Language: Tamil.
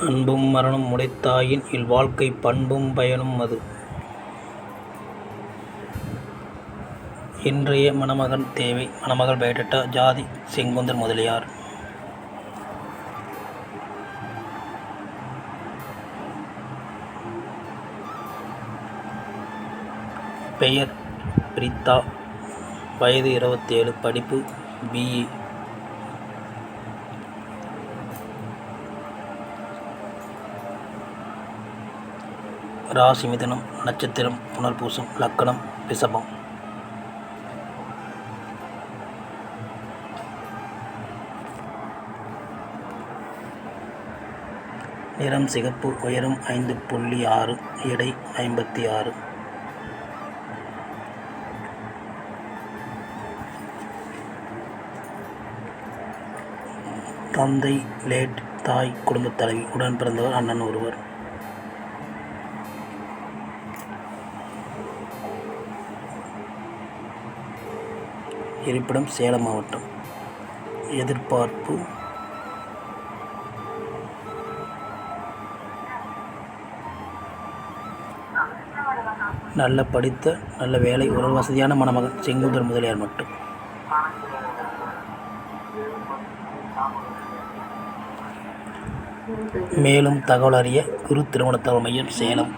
அன்பும் மரணம் உடைத்தாயின் இல்வாழ்க்கை பண்பும் பயனும் அது. இன்றைய மணமகன் தேவை மணமகள் பயோடேட்டா ஜாதி செங்குந்தர் முதலியார். பெயர் பிரீத்தா. வயது இருபத்தேழு. படிப்பு பிஇ ராசி மிதனம் நட்சத்திரம் புனர்பூசம். லக்கணம் ரிஷபம். நிறம் சிகப்பு. உயரம் ஐந்து புள்ளி ஆறு. எடை ஐம்பத்தி ஆறு. தந்தை லேட். தாய் குடும்பத் தலைவி. உடன் பிறந்தவர் அண்ணன் ஒருவர். இருப்பிடம் சேலம் மாவட்டம். எதிர்பார்ப்பு நல்ல படித்த நல்ல வேலை உறவு வசதியான மணமகன் செங்குந்தர் முதலியார் மட்டும். மேலும் தகவல் அறிய குரு திருமண தகவல் மையம் சேலம்